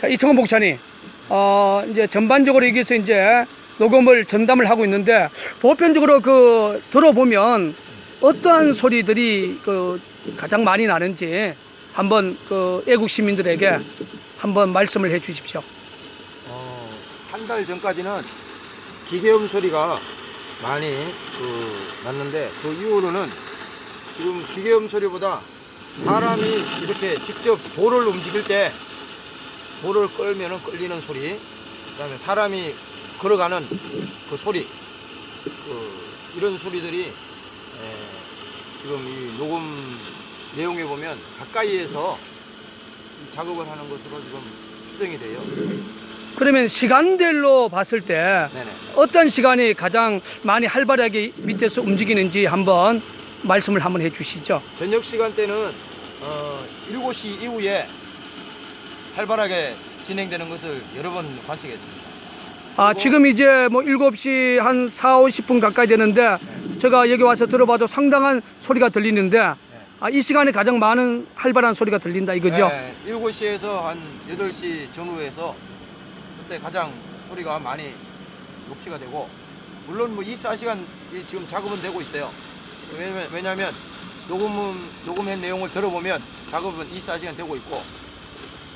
자, 이 청원 목사님, 어, 이제 전반적으로 여기서 이제 녹음을 전담을 하고 있는데 보편적으로 그 들어보면 어떠한 소리들이 그 가장 많이 나는지 한번 그 애국 시민들에게 한번 말씀을 해 주십시오. 어, 한 달 전까지는 기계음 소리가 많이 그 났는데 그 이후로는 지금 기계음 소리보다 사람이 이렇게 직접 돌을 움직일 때 돌을 끌면은 끌리는 소리, 그다음에 사람이 걸어가는 그 소리, 그 이런 소리들이 에, 지금 이 녹음 내용에 보면 가까이에서 이 작업을 하는 것으로 지금 추정이 돼요. 그러면 시간들로 봤을 때 네네. 어떤 시간이 가장 많이 활발하게 밑에서 움직이는지 한번 말씀을 한번 해 주시죠. 저녁 시간대는 어, 7시 이후에 활발하게 진행되는 것을 여러 번 관측했습니다. 아, 지금 이제 뭐 7시 한 4, 50분 가까이 되는데 제가 여기 와서 들어봐도 상당한 소리가 들리는데 아, 이 시간에 가장 많은 활발한 소리가 들린다 이거죠? 네, 7시에서 한 8시 전후에서 그때 가장 소리가 많이 녹취가 되고 물론 뭐 24시간 이 지금 작업은 되고 있어요. 왜냐면, 왜냐면 녹음은 녹음한 내용을 들어보면 작업은 24시간 되고 있고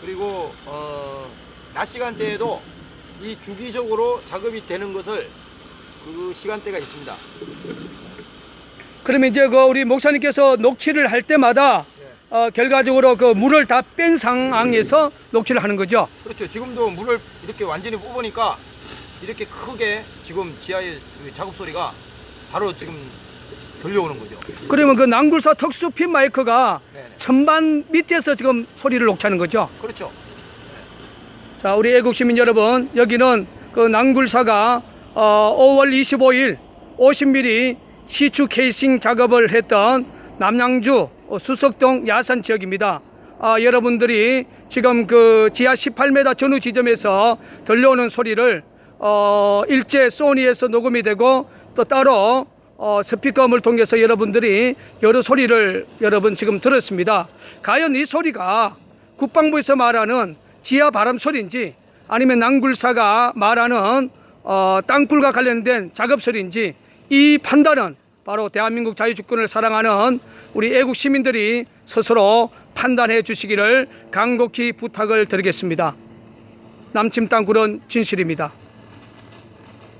그리고 어, 낮 시간대에도 이 주기적으로 작업이 되는 것을 그 시간대가 있습니다. 그러면 이제 그 우리 목사님께서 녹취를 할 때마다 어, 결과적으로 그 물을 다 뺀 상황에서 녹취를 하는 거죠? 그렇죠. 지금도 물을 이렇게 완전히 뽑으니까 이렇게 크게 지금 지하의 그 작업 소리가 바로 지금 들려오는 거죠. 그러면 그 낭굴사 특수 핀 마이크가 네네. 천반 밑에서 지금 소리를 녹취하는 거죠? 그렇죠. 자, 우리 애국 시민 여러분, 여기는 그 낭굴사가 어, 5월 25일 50mm 시추 케이싱 작업을 했던 남양주 어, 수석동 야산 지역입니다. 아, 여러분들이 지금 그 지하 18m 전후 지점에서 들려오는 소리를 어, 일제 소니에서 녹음이 되고 또 따로 어, 스피커음을 통해서 여러분들이 여러 소리를 여러분 지금 들었습니다. 과연 이 소리가 국방부에서 말하는 지하 바람 소리인지 아니면 낭굴사가 말하는 어, 땅굴과 관련된 작업 소리인지 이 판단은 바로 대한민국 자유주권을 사랑하는 우리 애국 시민들이 스스로 판단해 주시기를 간곡히 부탁을 드리겠습니다. 남침 땅굴은 진실입니다.